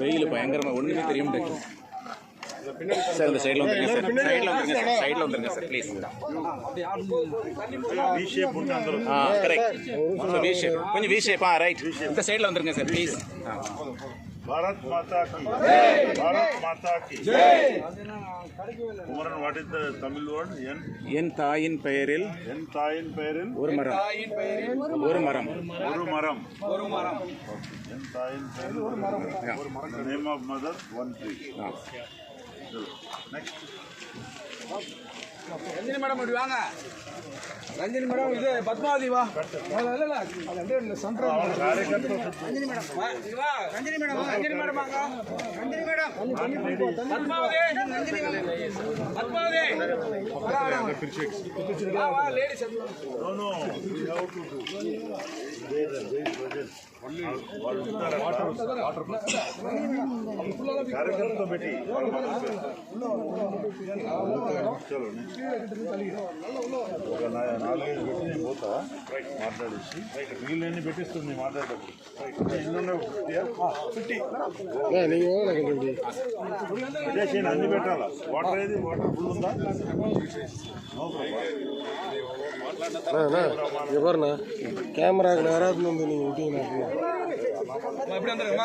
வெயில் பயங்கரமா ஒண்ணுமே தெரியும் முடியும் சார் இந்த சைடில் வந்துருங்க சார் சைடில் வந்துருங்க சார் சைடில் வந்துருங்க சார் ப்ளீஸ் ஆ கரெக்ட் வி ஷேப் கொஞ்சம் வி ஷேப் ஆ ரைட் இந்த சைடில் வந்துருங்க சார் ப்ளீஸ் ஆ பாரத் மாதா கி பாரத் மாதா கி Kumaran what is the Tamil word என் என் தாயின் பெயரில் என் தாயின் பெயரில் ஒரு மரம் ஒரு மரம் ஒரு மரம் ஒரு மரம் என் தாயின் பெயரில் ஒரு மரம் ஒரு மரம் name of mother one tree next Ranjini madam இப்படி வாங்க ரஞ்சினி மேடம் இது பத்மாவதி வா இல்ல இல்ல ரஞ்சினி மேடம் வா Ranjini madam Ranjini madam Ranjini madam Padmavathi Padmavathi పెట్టి ఒక నాలుగైదు పెట్టి నేను పోతా మాట్లాడేసి వీళ్ళని పెట్టిస్తుంది మాట్లాడేటప్పుడు అన్ని పెట్టాలా వాటర్ ఏది వాటర్ ఫుల్ ఉందా నో ప్రాబ్లం அண்ணா இங்கே பாருண்ணா கேமராக்கு நேராக வந்து நீங்கள் விட்டீங்கண்ணா தெரியும்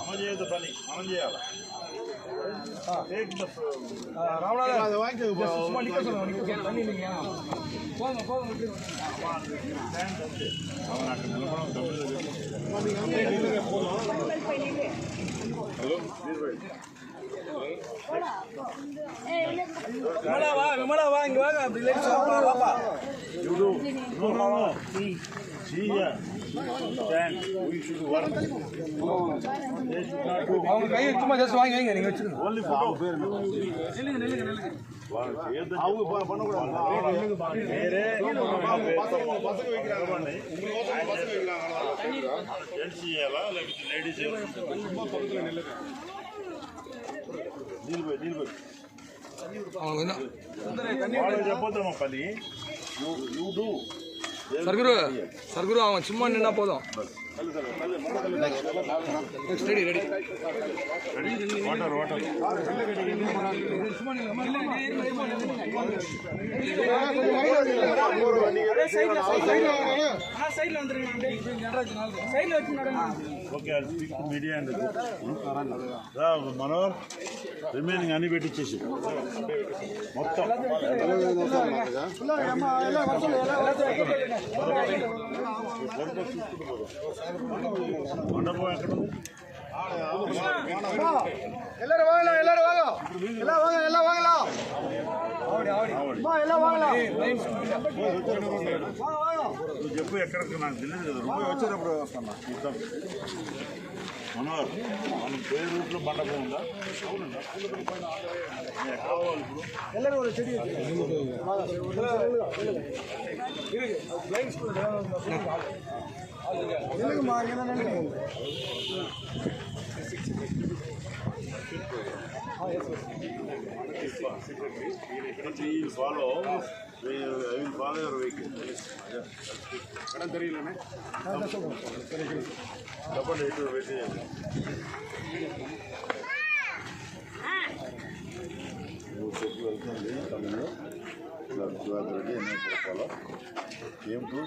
அமஞ்சேது பணி அமஞ்சேயால விமலா வா விமலா வா இங்க வாங்க அப்படி லேட் வாப்பா you to see here. Stand. We should work. They should not do. அவங்க கையை சும்மா ஜஸ்ட் வாங்கி வைங்க நீங்க வச்சிருங்க Only photo. நில்லுங்க நில்லுங்க நில்லுங்க వాళ్ళు చేయొద్దని చెప్పు. వేరే జెంట్స్ చేయాలా లేకపోతే లేడీస్ నీళ్ళు పోయి నీళ్ళు పోయి அவங்க என்ன వాళ్ళకి చెప్పొద్దమ్మా పని you you do Sarguru Sarguru அவன் சும்மா நின்னா போதும் ரெடி வந்துருங்க ఓకే అది స్పీక్ టు మీడియా అండ్ రా మనోహర్ రిమైనింగ్ అన్ని పెట్టించేసి మొత్తం మండపం ఎక్కడ ఉంది எல்லாரும் வாங்கலாம் எல்லாரும் வாங்க எல்லாம் வாங்க எல்லாம் வாங்கலாம் எல்லாம் வாங்கலாம் నువ్వు చెప్పు ఎక్కడికి నాకు తెలియదు కదా ముంబై వచ్చేటప్పుడు వస్తాను చూద్దాం మనోహర్ మనం పేరు రూట్లో మండపం ఉందా అవునండి ఇప్పుడు follow I will follow your vehicle చెప్పండి ఎటు వెయిట్ చేయండి నువ్వు చెప్పు వెళ్తుంది తమిళ శివాజీ రెడ్డి ఎన్నో ఫాలో ఏం టు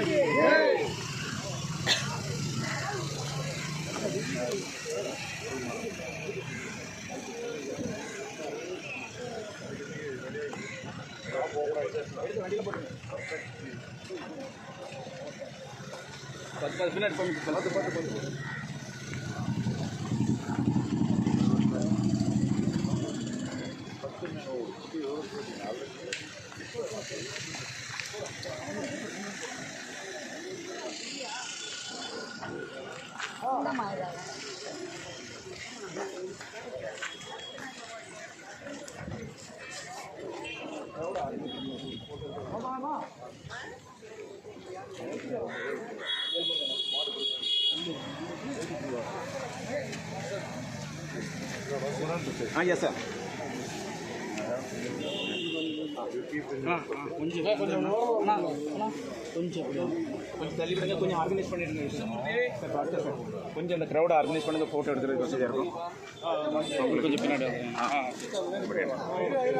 பத்து பத்து மினிட் பண்ணி பத்து பத்து பத்து కూడా మారాలి Ah, yes, sir. கொஞ்சம் கொஞ்சம் கொஞ்சம் கொஞ்சம் ஆர்கனைஸ் பண்ணிடுங்க கொஞ்சம் அந்த க்ரௌடை ஆர்கனைஸ் பண்ணுங்க ஃபோட்டோ எடுக்கிறதுக்கு வசதியாக இருக்கும் கொஞ்சம் பின்னாடி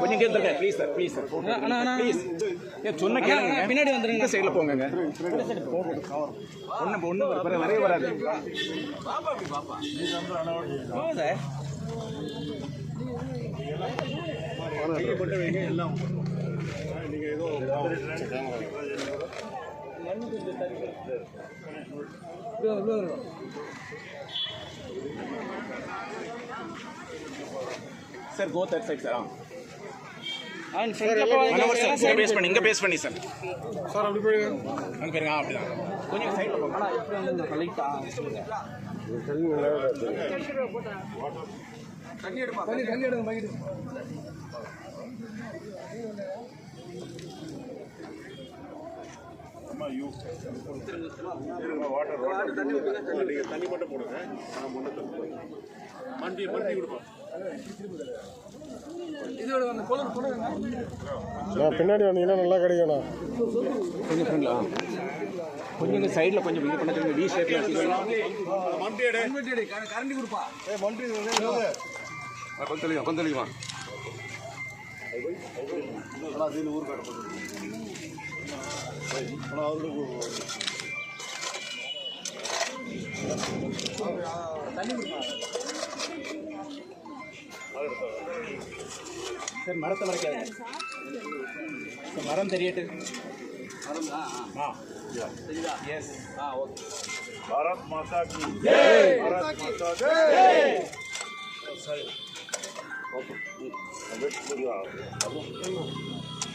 கொஞ்சம் கேட்டுருங்க please sir please sir please ஏ சொன்ன கேளுங்க பின்னாடி வந்துருங்க சைடில் போங்க ஒன்று ஒன்று வரைய வராது sir sir go that side sir base பண்ணி இங்கே பேஸ் பண்ணி சார் அப்படி கொஞ்சம் வாட்டர் நான் பின்னாடி வந்தீங்கன்னா நல்லா கிடைக்கணும் கொஞ்சம் கொஞ்சம் சைடில் கொஞ்சம் இது பண்ண கொஞ்சம் வி ஷேப்ல மண்டி கரண்டி கொடுப்பா ஏ மண்டி கொஞ்சம் தெளிவா கொஞ்சம் தெளிவா ஊர் காட்ட சார் மரத்தை மறைக்காது சார் மரம் தெரியட்டு பாரத் மாதா கி பாரத் மாதா சரி ஓகே வெயிட் பண்ணுங்க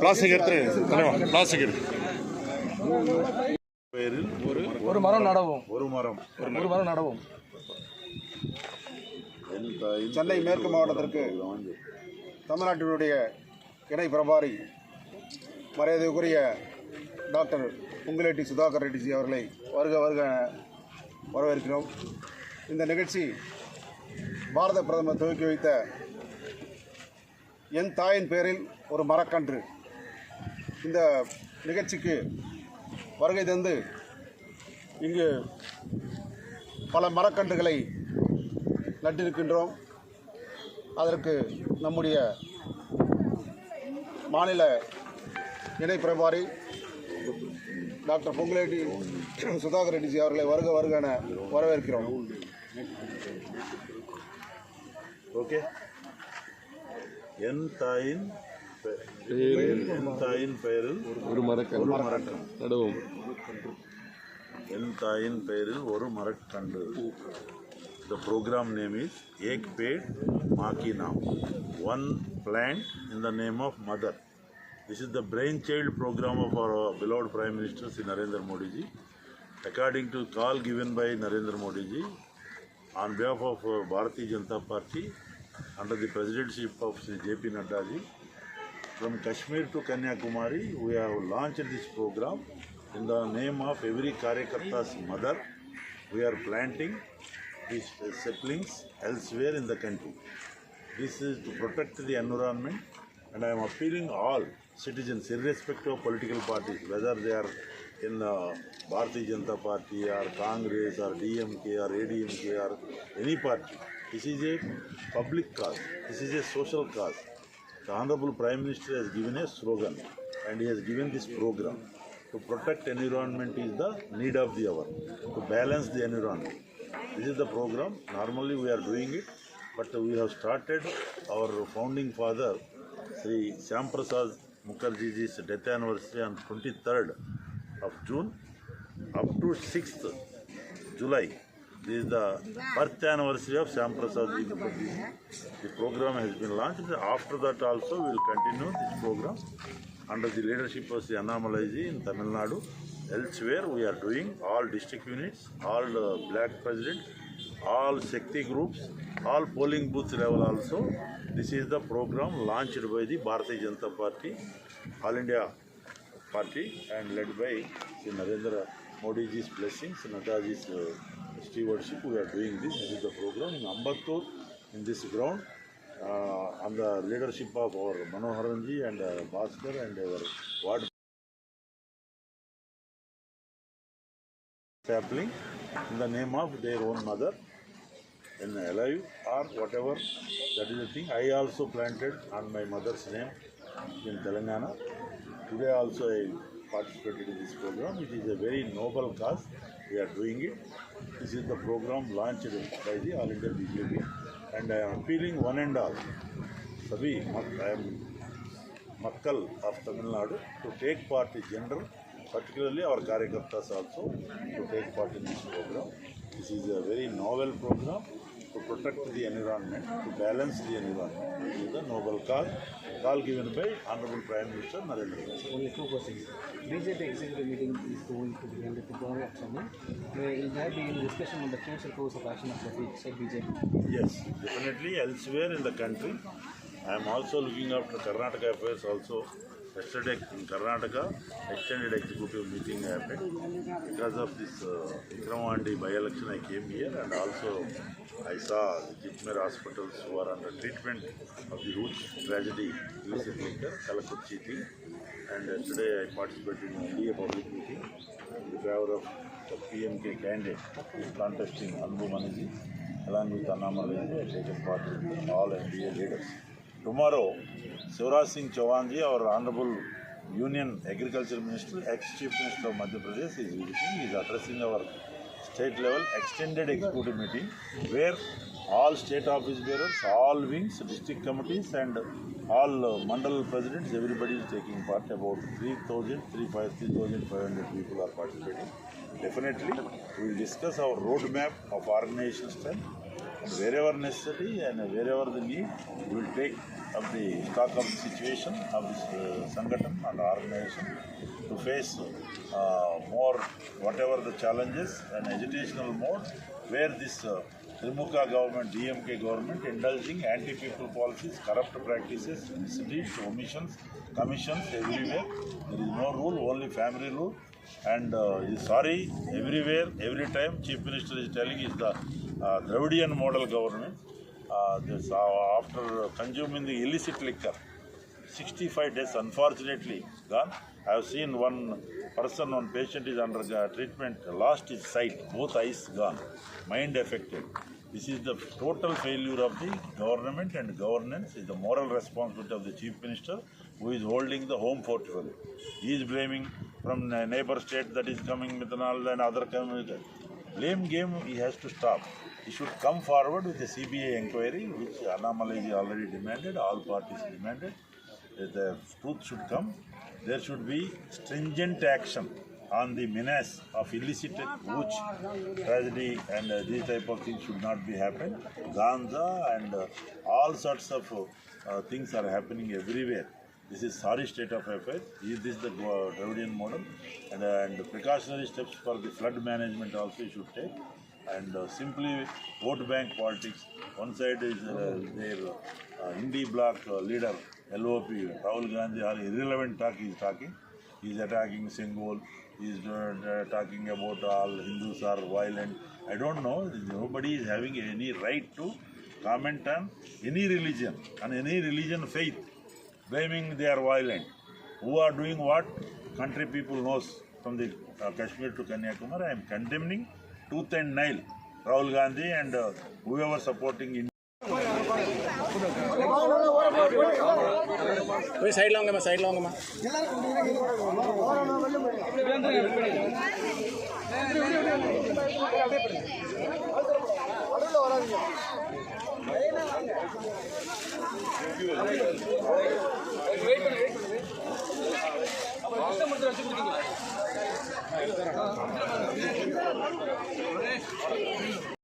பிளாஸ்டிக் எடுத்துரு பிளாஸ்டிக் ஒரு ஒரு மரம் நடவும் ஒரு மரம் ஒரு மரம் நடவும் சென்னை மேற்கு மாவட்டத்திற்கு தமிழ்நாட்டினுடைய இணை பிரபாரி மரியாதைக்குரிய டாக்டர் உங்கிலேட்டி சுதாகர் ரெட்டிஜி அவர்களை வருக வருக வரவேற்கிறோம் இந்த நிகழ்ச்சி பாரத பிரதமர் துவக்கி வைத்த என் தாயின் பேரில் ஒரு மரக்கன்று இந்த நிகழ்ச்சிக்கு வருகை தந்து இங்கு பல மரக்கன்றுகளை நட்டிருக்கின்றோம் அதற்கு நம்முடைய மாநில இணை பிரபாரி டாக்டர் பொங்கலேட்டி சுதாகர் ரெட்டிஜி அவர்களை வருக வருக வரவேற்கிறோம் ஓகே என் தாயின் பெ- என் தாயின் பெயரில் ஒரு மரக்கன்று ஒரு மரக்கன்று நடுவோம் என் தாயின் பெயரில் ஒரு மரக்கன்று The program name is Ek Ped Maa Ki Naam. One plant in the name of mother. This is the brainchild program of our beloved Prime Minister Sri Narendra Modi ji. According to call given by Narendra Modi ji, on behalf of uh, Bharatiya Janata Party, under the presidency of Sri J.P. Nadda ji, from Kashmir to Kanyakumari, we have launched this program in the name of every Karyakarta's mother. We are planting these saplings elsewhere in the country. This is to protect the environment and I am appealing all citizens, irrespective of political parties, whether they are in the Bharatiya Janata Party or Congress or DMK or ADMK or any party. This is a public cause. This is a social cause. The Honorable Prime Minister has given a slogan and he has given this program. To protect environment is the need of the hour. To balance the environment. This is the program. Normally we are doing it, but we have started our founding father, Sri Shamprasad Mukherjee's death anniversary on 23rd of June up to 6th July this is the birth anniversary of Samprasad Prasad The program has been launched. After that also we will continue this program under the leadership of Sri Annamalaji in Tamil Nadu. Elsewhere we are doing all district units, all uh, black presidents, all Shakti groups, all polling booth level also. This is the program launched by the Bharatiya Janata Party, All India Party and led by Sri Narendra Modi's blessings, Nadaji's uh, stewardship, we are doing this. This is the program in Ambattur, in this ground, uh, under leadership of our Manoharanji and uh, Bhaskar and our ward sapling in the name of their own mother and alive or whatever. That is the thing. I also planted on my mother's name in Telangana. Today also I participated in this program. It is a very noble cause. We are doing it. This is the program launched by the All India BJP. And I am appealing one and all. Sabi, I am Makkal of Tamil Nadu to take part in general, particularly our Karyakartas also to take part in this program. This is a very novel program. to protect the environment, to balance the environment. It is a noble call, call given by Honorable Prime Minister Narendra Modi. Only two questions. BJP executive meeting is going to be held tomorrow at summer. Will there be any discussion on the future course of action of the said BJP? Yes, definitely. Elsewhere in the country, I am also looking after Karnataka affairs also. Yesterday in Karnataka, extended executive meeting happened. Because of this uh, by-election, I came here and also I saw the Jitmer hospitals who are under treatment of the huge tragedy recent winter, Kalakuchi thing. And uh, today I participated in India public meeting in the favor of the PMK candidate contesting Anbu Maniji along with Anna Malaji. I taken part in all MBA leaders. Tomorrow, Shivraj Singh Chauhan ji, our Honorable Union Agriculture Minister, ex-Chief Minister of Madhya Pradesh, is visiting. He is addressing our state-level extended executive meeting, where all state office bearers, all wings, district committees, and all uh, mandal presidents, everybody is taking part. About 3,500 people are participating. Definitely, we will discuss our roadmap of organization strength. wherever necessary and wherever the need, we will take up the stock of the situation of this uh, Sanghatan and organization to face uh, more whatever the challenges and agitational mode where this uh, Trimuka government, DMK government indulging anti-people policies, corrupt practices, misdeeds, omissions, commissions everywhere. There is no rule, only family rule. And uh, sorry, everywhere, every time, Chief Minister is telling is the Dravidian model government. this, after consuming the illicit liquor, 65 days unfortunately gone. I have seen one person, one patient is under treatment, lost his sight, both eyes gone, mind affected. This is the total failure of the government and governance is the moral responsibility of the chief minister who is holding the home portfolio. He is blaming from a neighbor state that is coming methanol and other chemicals. Blame game he has to stop. He should come forward with a CBA inquiry, which Annamalai already demanded, all parties demanded. That the truth should come. There should be stringent action on the menace of illicit which tragedy and uh, these type of things should not be happen. Ganja and uh, all sorts of uh, things are happening everywhere. This is sorry state of affairs. This is the Dravidian model and, uh, and precautionary steps for the flood management also you should take and uh, simply vote bank politics. One side is uh, their uh, Hindi bloc uh, leader, LOP, Rahul Gandhi, all irrelevant talk he is talking. He is attacking Singol, he is uh, talking about all Hindus are violent. I don't know, nobody is having any right to comment on any religion, on any religion faith, blaming they are violent. Who are doing what? Country people knows from the uh, Kashmir to Kanyakumari. I am condemning tooth and nail Rahul Gandhi and uh, whoever supporting India. போய் சைடில் வாங்கம்மா சைடில் வாங்கம்மா wait பண்ணு wait பண்ணு Il est très bien connu.